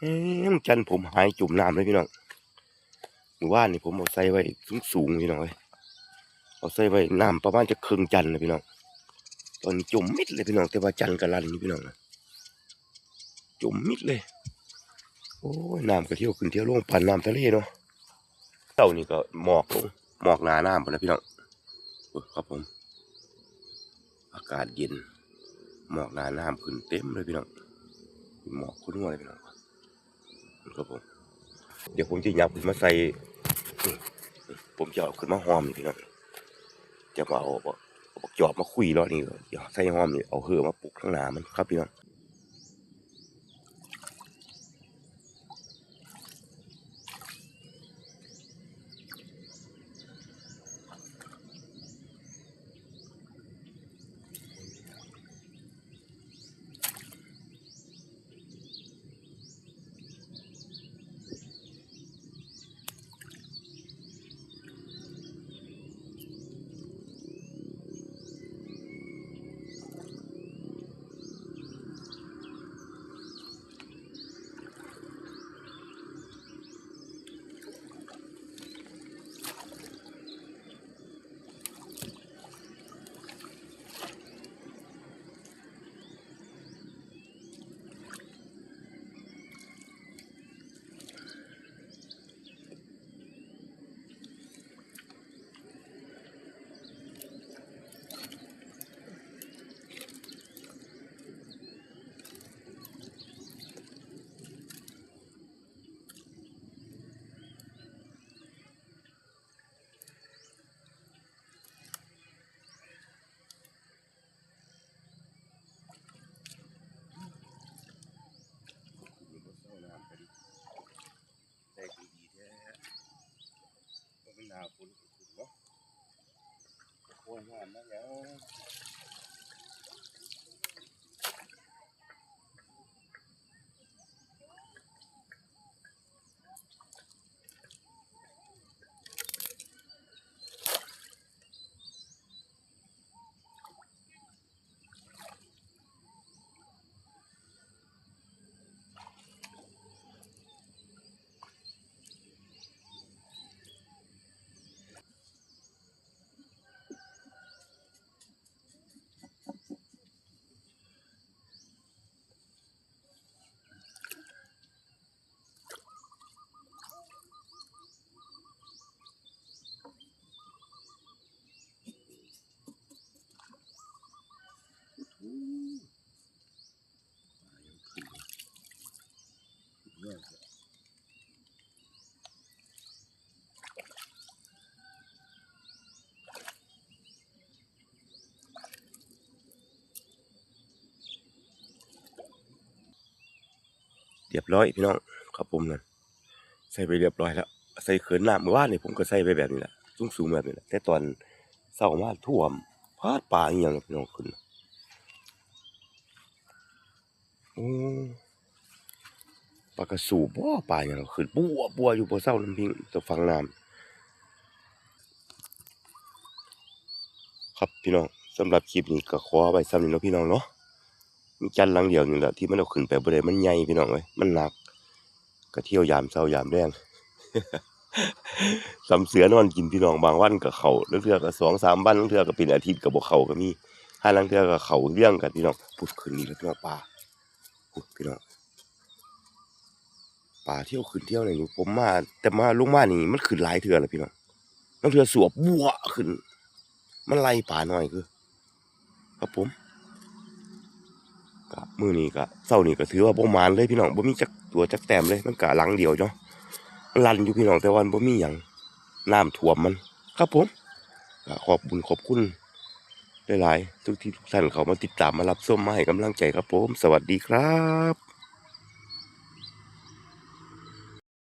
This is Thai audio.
เอ๊ะมันจันผมหายจุ่มน้ำเลยพี่น้องหมู่บ้านนี่ผมเอาใส่ไว้สูงสูงๆพี่น้องเอ้ยเอาใส่ไว้น้ำประมาณจะครึ่งจันเลยพี่น้องตอนจุ่มมิดเลยพี่น้องแต่ว่าจันกระลันอยู่พี่น้องนะจุ่มมิดเลย โอ้ยน้ำก็เที่ยวขึ้นเที่ยวลงผ่านน้ำทะเลเนาะเต่านี่ก็หมอกลงหมอกหนาน้ำไปแล้วพี่น้องโอ้ยครับผม อากาศเย็นหมอกหนาน้ำขึ้นเต็มเลยพี่น้องหมอกคุ้นหัวเลยพี่น้อง ครับผม เดี๋ยวผมจะยับขึ้นมาใส่ ผมจะเอาขึ้นมาหอมนี่พี่น้องจะมาเอาบอกจอบมาคุยรอบนี่เดี๋ยวใส่หอมนี่เอาเหือมาปลูกข้างหน้ามันครับพี่น้อง Nó vô เรียบร้อยพี่น้องครับผมนั่นใส่ไปเรียบร้อยแล้ว ใส่เขินน้ำเมื่อวานนี่ผมก็ใส่ไปแบบนี้แหละสูงสูงแบบนี้แหละแต่ตอนเศร้ามาท่วมพาดป่าอย่างพี่น้องขึ้นโอ้ปลากระสูบบ่ป่าอย่างขึ้นปัวปัวอยู่บนเศร้าน้ำพิงตัวฟังน้ำครับพี่น้องสำหรับคลิปนี้ก็ขอไว้ซ้ำนี้เนาะพี่น้องเนาะ มีจันทร์หลังเดียวนี่แหละที่มันเอาขึ้นไปบ่ได้มันใหญ่พี่น้องเอ้ยมันหนัก ก็เที่ยวยามเช้ายามแรงสำเสือนอนกินพี่น้องบางวันก็เขาแล้วเทือก็สองสามวันแล้วเทือก็เป็นอาทิตย์ก็บ่เขาก็มีห้าลังเทือก็เขาเลี้ยงกันพี่น้องพุดขึ้นนี่แล้วพี่น้องปลาพุดพี่น้องปลาเที่ยวขึ้นเที่ยวไหนนี่ผมมา แต่มาลงมานี่มันขึ้นหลายเทื่อแล้วพี่น้องบางเทือสวบบัวขึ้น มันไล่ปลาหน่อยคือ ครับผม กะมือนี้ก็เช้านี้ก็ถือว่าบ่มานเลยพี่น้องบ่มีจักตัวจักแต้มเลยมันกะหลังเดียวเนาะมันลันอยู่พี่น้องแต่วันบ่มีหยังน้ำท่วมมัน ครับผมก็ขอบคุญขอบคุณหลายๆทุกที่ทุกท่านเขามาติดตามมารับชมมาให้กำลังใจครับผม สวัสดีครับ